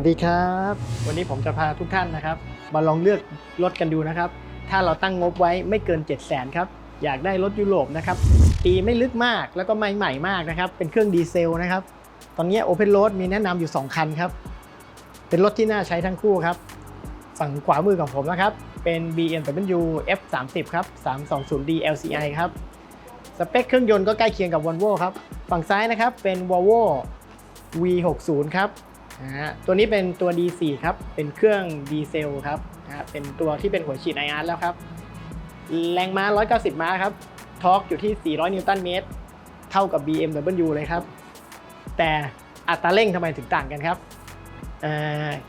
วัสดีครับ วันนี้ผมจะพาทุกท่านนะครับ มาลองเลือกรถกันดูนะครับ ถ้าเราตั้งงบไว้ไม่เกิน7 0 0 0 0 0ครับ อยากได้รถยุโรปนะครับ ปีไม่ลึกมากแล้วก็ไม่ใหม่มากนะครับ เป็นเครื่องดีเซลนะครับ ตอนนี้ Open Road มีแนะนำอยู่ 2 คันครับ เป็นรถที่น่าใช้ทั้งคู่ครับ ฝั่งขวามือของผมนะครับ เป็น BMW F30 ครับ 320D LCI ครับ สเปคเครื่องยนต์ก็ใกล้เคียงกับ Volvo ครับ ฝั่งซ้ายนะครับเป็น Volvo V60 ครับ นะฮะตัวนี้เป็นตัว D4 ครับ เป็นเครื่องดีเซลครับนะฮะเป็นตัวที่เป็นหัวฉีดไออาร์แล้วครับ แรงม้า 190 ม้าครับ ทอร์กอยู่ที่ 400 นิวตันเมตร เท่ากับ BMW เลยครับ แต่อัตราเร่งทำไมถึงต่างกันครับ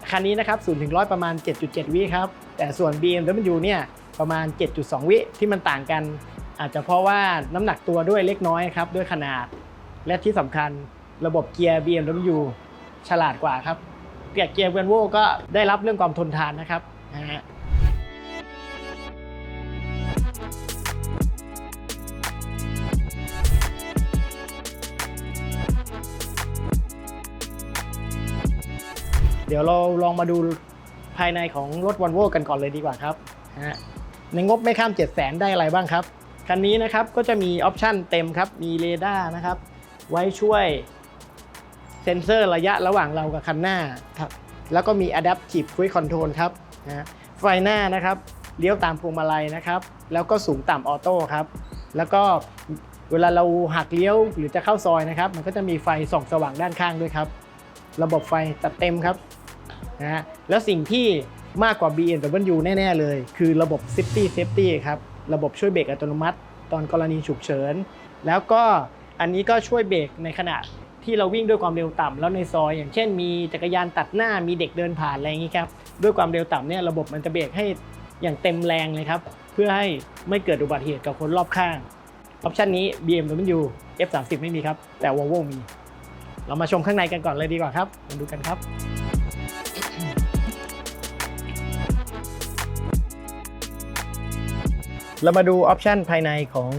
คันนี้นะครับ0ถึง100 ประมาณ 7.7 วิครับ แต่ส่วน BMW เนี่ยประมาณ 7.2 วิที่มันต่างกัน อาจจะเพราะว่าน้ำหนักตัวด้วยเล็กน้อยครับ ด้วยขนาด และที่สำคัญระบบเกียร์ BMW ฉลาดกว่าครับเกียร์เกียร์ Volvo ก็ได้รับเรื่องความทนทานนะครับนะฮะเดี๋ยวเราลองมาดูภายในของรถ Volvo กันก่อนเลยดีกว่าครับนะฮะในงบไม่ข้าม 7 0 0 0 0 0 ได้อะไรบ้างครับ คันนี้นะครับก็จะมีออปชันเต็มครับ มีเรดาร์นะครับ ไว้ช่วย เซ็นเซอร์ระยะระหว่างเรากับคันหน้าครับแล้วก็มี Adaptive Cruise Control ครับนะไฟหน้านะครับเลี้ยวตามพวงมาลัยนะครับ แล้วก็สูงต่ำออโต้ครับ แล้วก็เวลาเราหักเลี้ยวหรือจะเข้าซอยนะครับ มันก็จะมีไฟส่องสว่างด้านข้างด้วยครับ ระบบไฟจัดเต็มครับนะฮะแล้วสิ่งที่มากกว่า BMW แน่ ๆ เลย คือระบบ City Safety ครับ ระบบช่วยเบรกอัตโนมัติ ตอนกรณีฉุกเฉิน แล้วก็อันนี้ก็ช่วยเบรกในขณะ ที่เราวิ่งด้วยความเร็วต่ำแล้วในซอย อย่างเช่นมีจักรยานตัดหน้ามีเด็กเดินผ่านอะไรอย่างนี้ครับด้วยความเร็วต่ำเนี่ยระบบมันจะเบรกให้อย่างเต็มแรงเลยครับเพื่อให้ไม่เกิดอุบัติเหตุกับคนรอบข้างออปชันนี้ BMW F30 ไม่มีครับ แต่ Volvo มี เรามาชมข้างในกันก่อนเลยดีกว่าครับมาดูกันครับ เรามาดูออปชันภายในของ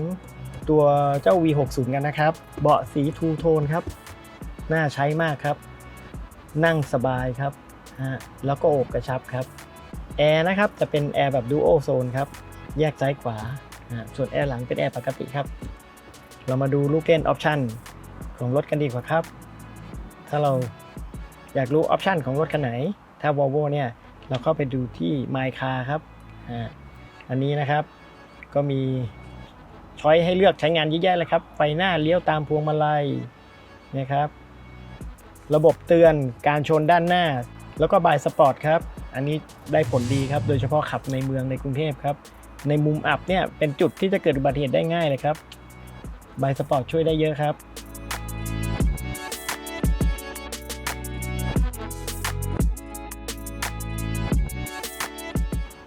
ตัวเจ้า V60 กันนะครับ เบาะสีทูโทนครับ น่าใช้มากครับ นั่งสบายครับฮะแล้วก็โอบกระชับครับแอร์นะครับจะเป็นแอร์แบบดูโอโซนครับแยกซ้ายขวาส่วนแอร์หลังเป็นแอร์ปกติครับ เรามาดูลูกเล่นออปชันของรถกันดีกว่าครับ ถ้าเราอยากรู้ออปชันของรถคันไหน ถ้า Volvo เนี่ยเราเข้าไปดูที่ My Car ครับอันนี้นะครับก็มีช้อยให้เลือกใช้งานเยอะแยะเลยครับ ไฟหน้าเลี้ยวตามพวงมาลัยนะครับ ระบบเตือนการชนด้านหน้า แล้วก็บายสปอร์ตครับ อันนี้ได้ผลดีครับ โดยเฉพาะขับในเมืองในกรุงเทพครับ ในมุมอับเนี่ยเป็นจุดที่จะเกิดอุบัติเหตุได้ง่ายเลยครับบายสปอร์ตช่วยได้เยอะครับ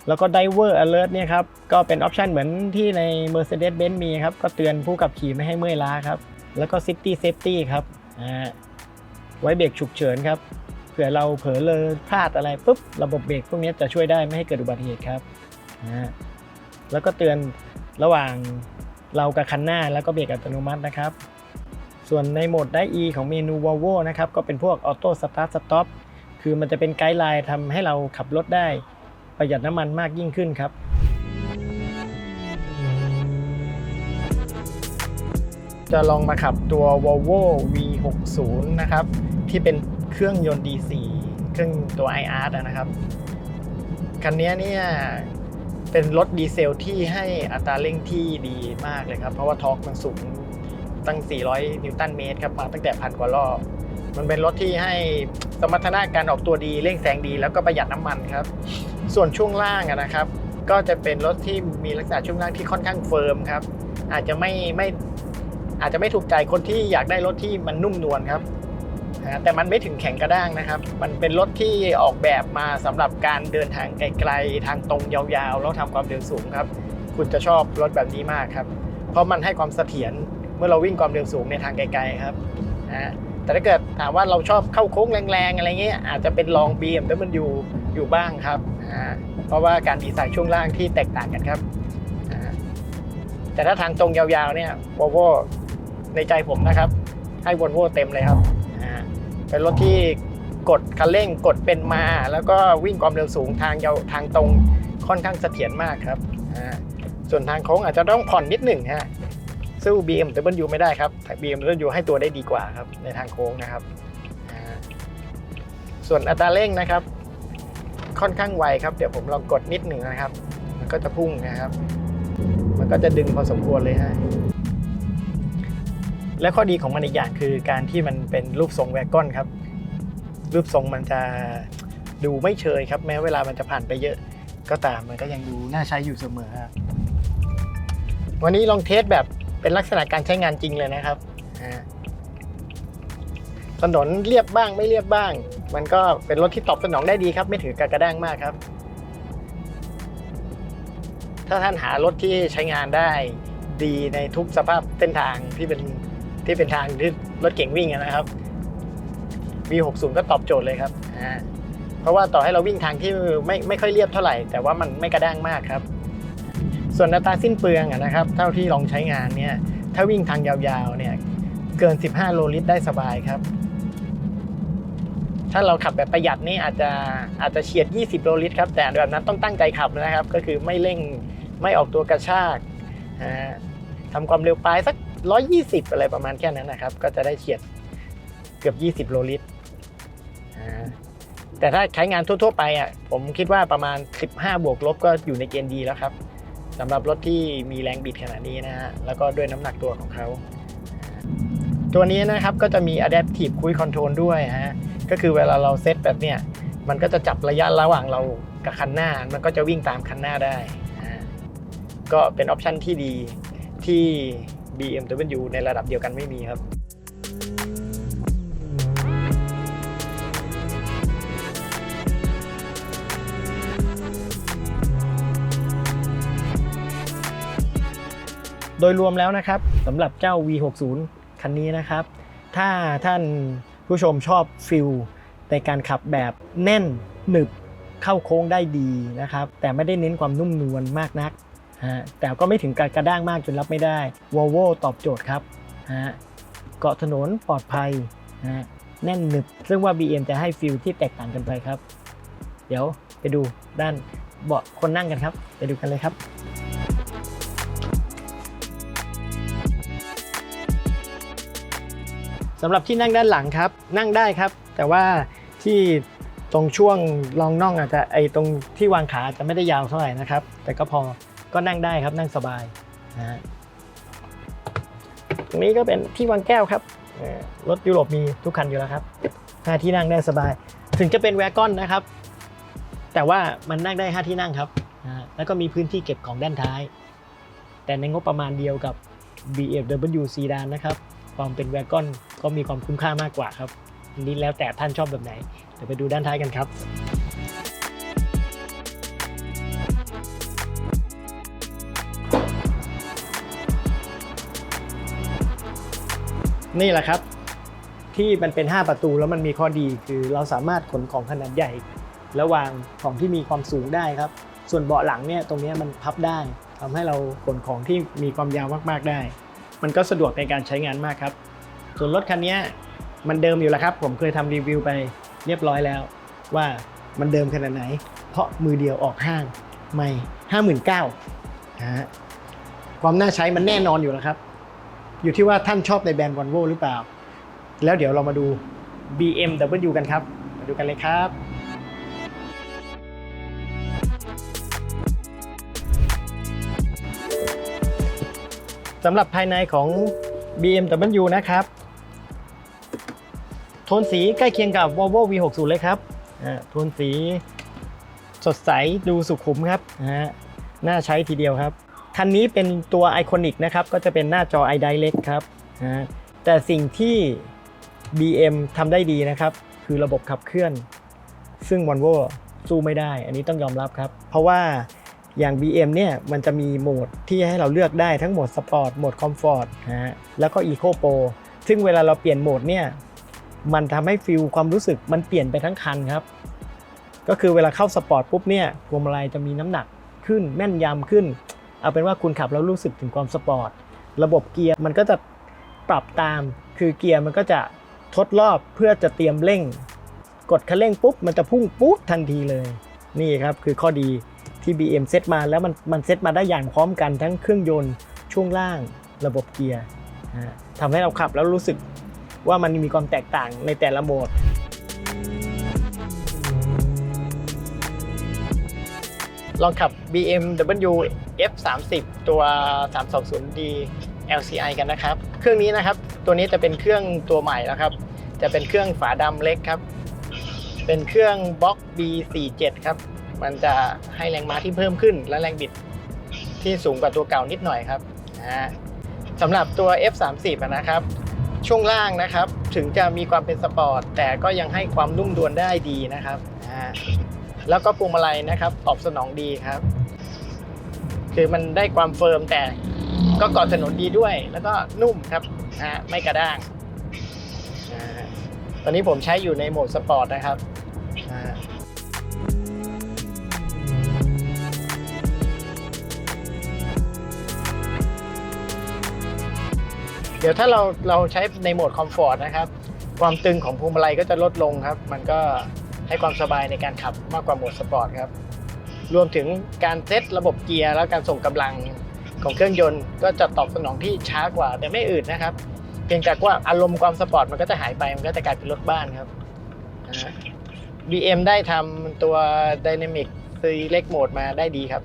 แล้วก็ Diver Alert เนี่ยครับ ก็เป็นออปชันเหมือนที่ใน Mercedes-Benz มีครับ ก็เตือนผู้ขับขี่ไม่ให้เมื่อยล้าครับ แล้วก็ City Safety ครับ อ่า ไว้เบรกฉุกเฉินครับเผื่อเราเผลอเลอพลาดอะไรปุ๊บระบบเบรกพวกนี้จะช่วยได้ไม่ให้เกิดอุบัติเหตุครับอ่าแล้วก็เตือนระหว่างเรากับคันหน้าแล้วก็เบรกอัตโนมัตินะครับ ส่วนในโหมดได้ E ของเมนู Volvo นะครับก็เป็นพวก Auto Start Stop คือมันจะเป็นไกด์ไลน์ทำให้เราขับรถได้ประหยัดน้ำมันมากยิ่งขึ้นครับจะลองมาขับตัว Volvo V60 นะครับ ที่เป็นเครื่องยนต์ D4 เครื่องตัว iR นะครับ คันนี้เนี่ยเป็นรถดีเซลที่ให้อัตราเร่งที่ดีมากเลยครับ เพราะว่าทอร์กมันสูงตั้ง 400 นิวตันเมตรครับมาตั้งแต่พันกว่ารอบ มันเป็นรถที่ให้สมรรถนะการออกตัวดีเร่งแซงดีแล้วก็ประหยัดน้ำมันครับ ส่วนช่วงล่างนะครับ ก็จะเป็นรถที่มีลักษณะช่วงล่างที่ค่อนข้างเฟิร์มครับ อาจจะไม่ไม่อาจจะไม่ถูกใจคนที่อยากได้รถที่มันนุ่มนวลครับ นะแต่มันไม่ถึงแข็งกระด้างนะครับ มันเป็นรถที่ออกแบบมาสำหรับการเดินทางไกลๆทางตรงยาวๆ แล้วทำความเร็วสูงครับ คุณจะชอบรถแบบนี้มากครับ เพราะมันให้ความเสถียรเมื่อเราวิ่งความเร็วสูงในทางไกลๆครับนะแต่ถ้าเกิดถามว่าเราชอบเข้าโค้งแรงๆ อะไรเงี้ยอาจจะเป็นลอง BMW อยู่บ้างครับเพราะว่าการดีไซน์ช่วงล่างที่แตกต่างกันครับ แต่ถ้าทางตรงยาวๆเนี่ย Volvo ในใจผมนะครับ ให้ Volvo เต็มเลยครับ เป็นรถที่กดคันเร่งกดเป็นมา แล้วก็วิ่งความเร็วสูงทางยาวทางตรงค่อนข้างเสถียรมากครับส่วนทางโค้งอาจจะต้องผ่อนนิดหนึ่งฮะสู้ BMW ไม่ได้ครับ BMW ให้ตัวได้ดีกว่าครับในทางโค้งนะครับ ส่วนอัตราเร่งนะครับ ค่อนข้างไวครับ เดี๋ยวผมลองกดนิดหนึ่งนะครับ มันก็จะพุ่งนะครับ มันก็จะดึงพอสมควรเลยฮะ และข้อดีของมันอีกอย่างคือการที่มันเป็นรูปทรงแวกกอนครับ รูปทรงมันจะดูไม่เชยครับ แม้เวลามันจะผ่านไปเยอะ ก็ตามมันก็ยังดูน่าใช้อยู่เสมอครับวันนี้ลองเทสแบบเป็นลักษณะการใช้งานจริงเลยนะครับถนนเรียบบ้างไม่เรียบบ้าง มันก็เป็นรถที่ตอบสนองได้ดีครับ ไม่ถือกระกระด้างมากครับ ถ้าท่านหารถที่ใช้งานได้ดีในทุกสภาพเส้นทางที่เป็น ที่เป็นทางที่รถเก่งวิ่งอะนะครับ V60 ก็ตอบโจทย์เลยครับอ่าเพราะว่าต่อให้เราวิ่งทางที่ไม่ไม่ค่อยเรียบเท่าไหร่ แต่ว่ามันไม่กระด้างมากครับ ส่วนอัตราสิ้นเปลืองอะนะครับ เท่าที่ลองใช้งานเนี่ยถ้าวิ่งทางยาวๆเนี่ยเกิน 15 โลลิตรได้สบายครับ ถ้าเราขับแบบประหยัดนี่อาจจะอาจจะเฉียด 20 โลลิตรครับ แต่แบบนั้นต้องตั้งใจขับนะครับ ก็คือไม่เร่งไม่ออกตัวกระชากอ่าทำความเร็วปลายสัก 120 อะไรประมาณแค่นั้นนะครับ ก็จะได้เฉียดเกือบ 20 โลลิตรแต่ถ้าใช้งานทั่ว ๆ ไปอะผมคิดว่าประมาณ 15 บวกลบก็อยู่ในเกณฑ์ดีแล้วครับสำหรับรถที่มีแรงบิดขนาดนี้นะฮะแล้วก็ด้วยน้ำหนักตัวของเขาตัวนี้นะครับก็จะมี Adaptive Cruise Control ด้วยฮะก็คือเวลาเราเซตแบบเนี้ยมันก็จะจับระยะระหว่างเรากับคันหน้า มันก็จะวิ่งตามคันหน้าได้ ก็เป็นออปชันที่ดีที่ BMW ในระดับเดียวกันไม่มีครับโดยรวมแล้วนะครับสำหรับเจ้า V60 คันนี้นะครับ ถ้าท่านผู้ชมชอบฟิลในการขับแบบแน่นหนึบเข้าโค้งได้ดีนะครับ แต่ไม่ได้เน้นความนุ่มนวลมากนัก ฮะแต่ก็ไม่ถึงการกระด้างมากจนรับไม่ได้ Volvo ตอบโจทย์ครับฮะเกาะถนนปลอดภัยฮะแน่นหนึบ ซึ่งว่า BM จะให้ฟิลที่แตกต่างกันไปครับ เดี๋ยวไปดูด้านเบาะคนนั่งกันครับ ไปดูกันเลยครับสำหรับที่นั่งด้านหลังครับ นั่งได้ครับ แต่ว่าที่ตรงช่วงรองน่องอาจจะไอตรงที่วางขาจะไม่ได้ยาวเท่าไหร่นะครับ แต่ก็พอ ก็นั่งได้ครับนั่งสบายนะฮะตรงนี้ก็เป็นที่วางแก้วครับรถยุโรปมีทุกคันอยู่แล้วครับห้าที่นั่งได้สบาย ถึงจะเป็นแวกอนนะครับ แต่ว่ามันนั่งได้ห้าที่นั่งครับแล้วก็มีพื้นที่เก็บของด้านท้าย แต่ในงบประมาณเดียวกับ BMW Sedan นะครับความเป็นแวกอนก็มีความคุ้มค่ามากกว่าครับนนี้แล้วแต่ท่านชอบแบบไหน เดี๋ยวไปดูด้านท้ายกันครับ นี่แหละครับ ที่มันเป็น 5 ประตูแล้วมันมีข้อดีคือเราสามารถขนของขนาดใหญ่และวางของที่มีความสูงได้ครับ ส่วนเบาะหลังเนี่ยตรงนี้มันพับได้ทำให้เราขนของที่มีความยาวมากๆได้ มันก็สะดวกในการใช้งานมากครับ ส่วนรถคันนี้มันเดิมอยู่แล้วครับ ผมเคยทำรีวิวไปเรียบร้อยแล้ว ว่ามันเดิมขนาดไหน เพราะมือเดียวออกห้างไม่ห้าหมื่นเก้าฮะความน่าใช้มันแน่นอนอยู่แล้วครับ อยู่ที่ว่าท่านชอบในแบรนด์ว o นโวหรือเปล่า แล้วเดี๋ยวเรามาดู BMW กันครับ มาดูกันเลยครับสำหรับภายในของ BMW นะครับ โทนสีใกล้เคียงกับ Volvo V60 เลยครับอ่าโทนสีสดใสดูสุขุมครับนะฮะน่าใช้ทีเดียวครับ คันนี้เป็นตัวไอคอนิกนะครับ ก็จะเป็นหน้าจอ iDirect ครับนะฮะแต่สิ่งที่ BM ทำได้ดีนะครับ คือระบบขับเคลื่อน ซึ่ง Volvo สู้ไม่ได้ อันนี้ต้องยอมรับครับ เพราะว่าอย่าง BM เนี่ยมันจะมีโหมดที่ให้เราเลือกได้ทั้งโหมดสปอร์ตโหมดคอมฟอร์ตนะฮะแล้วก็ Eco Pro ซึ่งเวลาเราเปลี่ยนโหมดเนี่ยมันทำให้ฟิลความรู้สึกมันเปลี่ยนไปทั้งคันครับ ก็คือเวลาเข้าสปอร์ตปุ๊บเนี่ยพวงมาลัยจะมีน้ำหนักขึ้นแม่นยำขึ้น เอาเป็นว่าคุณขับแล้วรู้สึกถึงความสปอร์ต ระบบเกียร์มันก็จะปรับตาม คือเกียร์มันก็จะทดรอบเพื่อจะเตรียมเร่ง กดคันเร่งปุ๊บ มันจะพุ่งปุ๊บทันทีเลย นี่ครับคือข้อดีที่ BM เซตมาแล้วมันมันเซตมาได้อย่างพร้อมกันทั้งเครื่องยนต์ช่วงล่างระบบเกียร์ทำให้เราขับแล้วรู้สึกว่ามันมีความแตกต่างในแต่ละโหมดลองขับ BMW F30 ตัว 320D LCI กันนะครับ เครื่องนี้นะครับตัวนี้จะเป็นเครื่องตัวใหม่แล้วครับ จะเป็นเครื่องฝาดำเล็กครับ เป็นเครื่องบล็อก B47 ครับ มันจะให้แรงม้าที่เพิ่มขึ้น และแรงบิดที่สูงกว่าตัวเก่านิดหน่อยครับนะสำหรับตัว F30 นะครับ ช่วงล่างนะครับ ถึงจะมีความเป็นสปอร์ต แต่ก็ยังให้ความนุ่มดวลได้ดีนะครับนะฮะแล้วก็พวงมาลัยนะครับ ตอบสนองดีครับ คือมันได้ความเฟิร์มแต่ก็เกาะถนนดีด้วย แล้วก็นุ่มครับนะฮะไม่กระด้างตอนนี้ผมใช้อยู่ในโหมดสปอร์ตนะครับเดี๋ยวถ้าเราเราใช้ในโหมดคอมฟอร์ตนะครับ ความตึงของพวงมาลัยก็จะลดลงครับ มันก็ให้ความสบายในการขับมากกว่าโหมดสปอร์ตครับ รวมถึงการเซตระบบเกียร์และการส่งกำลังของเครื่องยนต์ ก็จะตอบสนองที่ช้ากว่า แต่ไม่อืดนะครับ เพียงแต่ว่าอารมณ์ความสปอร์ตมันก็จะหายไปมันก็จะกลายเป็นรถบ้านครับ BM ได้ทำตัว Dynamic Select Mode มาได้ดีครับ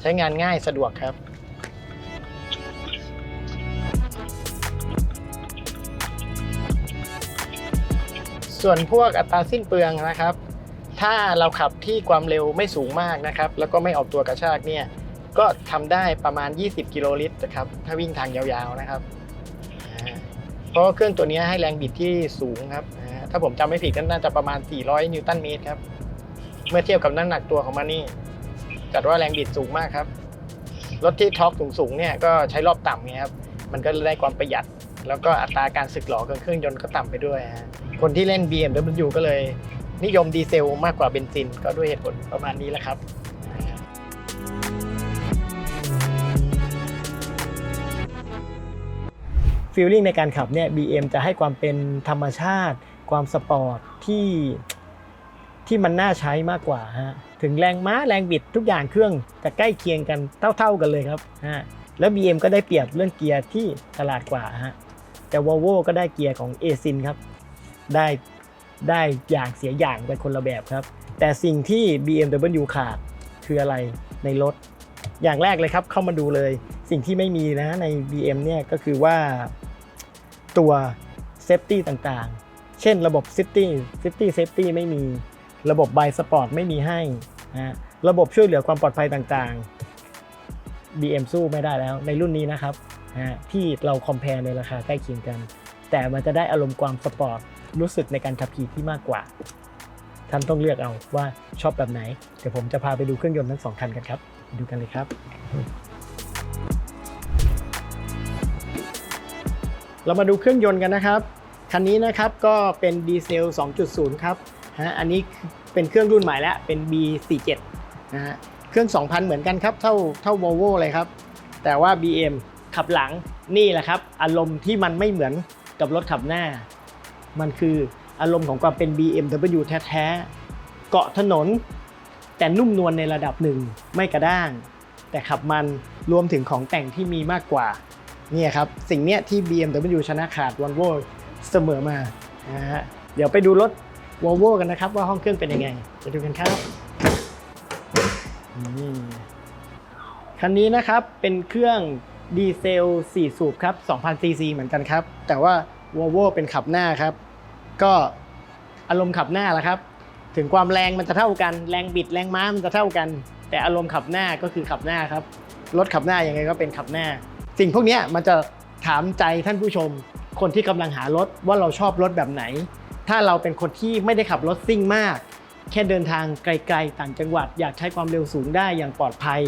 ใช้งานง่ายสะดวกครับส่วนพวกอัตราสิ้นเปลืองนะครับ ถ้าเราขับที่ความเร็วไม่สูงมากนะครับ แล้วก็ไม่ออกตัวกระชากเนี่ย ก็ทำได้ประมาณ 20 กิโลลิตรนะครับ ถ้าวิ่งทางยาวๆนะครับ เพราะเครื่องตัวนี้ให้แรงบิดที่สูงครับ ถ้าผมจำไม่ผิดก็น่าจะประมาณ 400 นิวตันเมตรครับ เมื่อเทียบกับน้ำหนักตัวของมันนี่จัดว่าแรงบิดสูงมากครับ รถที่ท็อร์กสูงๆเนี่ยก็ใช้รอบต่ำไงครับ มันก็ได้ความประหยัด แล้วก็อัตราการสึกหรอของเครื่องยนต์ก็ต่ำไปด้วยฮะ คนที่เล่น BMW ก็เลย นิยมดีเซลมากกว่าเบนซิน ก็ด้วยเหตุผลประมาณนี้แหละครับฟีลลิ่งในการขับเนี่ย BM จะให้ความเป็นธรรมชาติ ความสปอร์ตที่ที่มันน่าใช้มากกว่าฮะถึงแรงม้าแรงบิดทุกอย่างเครื่องจะใกล้เคียงกันเท่าๆกันเลยครับฮะแล้ว BM ก็ได้เปรียบเรื่องเกียร์ที่ฉลาดกว่าฮะแต่ Volvo ก็ได้เกียร์ของ a s i n ครับ ได้ ได้อย่างเสียอย่างไปคนละแบบครับ แต่สิ่งที่ BMW ขาดคืออะไรในรถ อย่างแรกเลยครับเข้ามาดูเลย สิ่งที่ไม่มีนะใน BM เนี่ยก็คือว่าตัวเซฟตี้ต่างๆ เช่นระบบ Safety Safety Safety ไม่มี ระบบ By Sport ไม่มีให้นะระบบช่วยเหลือความปลอดภัยต่างๆ BM สู้ไม่ได้แล้วในรุ่นนี้นะครับนะที่เราคอมเพลในราคาใกล้เคียงกัน แต่มันจะได้อารมณ์ความสปอร์ต รู้สึกในการขับขี่ที่มากกว่า ท่านต้องเลือกเอาว่าชอบแบบไหน เดี๋ยวผมจะพาไปดูเครื่องยนต์ทั้งสองคันกันครับ ดูกันเลยครับ เรามาดูเครื่องยนต์กันนะครับ คันนี้นะครับก็เป็นดีเซล 2.0 ครับฮะอันนี้เป็นเครื่องรุ่นใหม่แล้ว เป็น B47 นะฮะ เครื่อง 2,000 เหมือนกันครับ เท่าเท่า Volvo เลยครับ แต่ว่า BM ขับหลังนี่แหละครับ อารมณ์ที่มันไม่เหมือนกับรถขับหน้า มันคืออารมณ์ของความเป็น BMW แท้ๆ เกาะถนน แต่นุ่มนวลในระดับหนึ่งไม่กระด้าง แต่ขับมันรวมถึงของแต่งที่มีมากกว่าเนี่ยครับสิ่งเนี้ยที่ BMW ชนะขาด Volvo เสมอมานะฮะเดี๋ยวไปดูรถ Volvo กันนะครับ ว่าห้องเครื่องเป็นยังไงไปดูกันครับคันนี้นะครับเป็นเครื่องดีเซล 4 สูบครับ 2,000ซีซีเหมือนกันครับ แต่ว่า Volvo เป็นขับหน้าครับ ก็อารมณ์ขับหน้าแหละครับ ถึงความแรงมันจะเท่ากัน แรงบิดแรงม้ามันจะเท่ากัน แต่อารมณ์ขับหน้าก็คือขับหน้าครับรถขับหน้ายังไงก็เป็นขับหน้า สิ่งพวกนี้มันจะถามใจท่านผู้ชม คนที่กำลังหารถว่าเราชอบรถแบบไหน ถ้าเราเป็นคนที่ไม่ได้ขับรถซิ่งมาก แค่เดินทางไกลๆ ต่างจังหวัด อยากใช้ความเร็วสูงได้อย่างปลอดภัย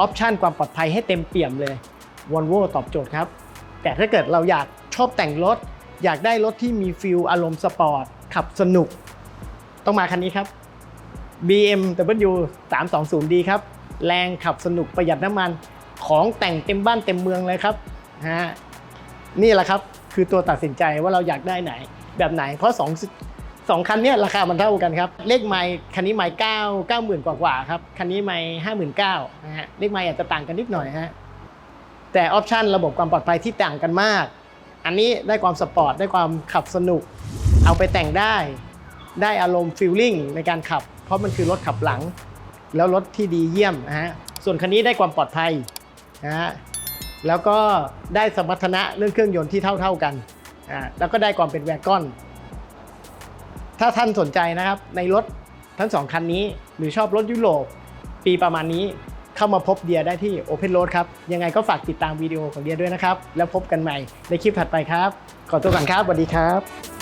ออปชันความปลอดภัยให้เต็มเปี่ยมเลย Volvo ตอบโจทย์ครับ แต่ถ้าเกิดเราอยากชอบแต่งรถ อยากได้รถที่มีฟิลอารมณ์สปอร์ต ขับสนุก ต้องมาคันนี้ครับ BMW 320D ครับ แรงขับสนุกประหยัดน้ำมัน ของแต่งเต็มบ้านเต็มเมืองเลยครับฮะนี่แหละครับคือตัวตัดสินใจว่าเราอยากได้ไหน แบบไหน เพราะ2สองคันเนี้ราคามันเท่ากันครับ เลขไมล์คันนี้ไมล์เก้าเก้าหมื่นกว่าๆครับ คันนี้ไมล์ห้าหมื่นเก้านะฮะ เลขไมล์อาจจะต่างกันนิดหน่อยฮะ แต่ออปชันระบบความปลอดภัยที่ต่างกันมาก อันนี้ได้ความสปอร์ตได้ความขับสนุก เอาไปแต่งได้ ได้อารมณ์ฟิลลิ่งในการขับ เพราะมันคือรถขับหลัง แล้วรถที่ดีเยี่ยมนะฮะส่วนคันนี้ได้ความปลอดภัยนะฮะแล้วก็ได้สมรรถนะเรื่องเครื่องยนต์ที่เท่า ๆกันอ่าแล้วก็ได้ความเป็นแวกอน ถ้าท่านสนใจนะครับในรถทั้งสองคันนี้หรือชอบรถยุโรปปีประมาณนี้ เข้ามาพบเดียได้ที่ Open Road ครับ ยังไงก็ฝากติดตามวิดีโอของเดียด้วยนะครับ แล้วพบกันใหม่ในคลิปถัดไปครับ ขอตัวก่อนครับสวัสดีครับ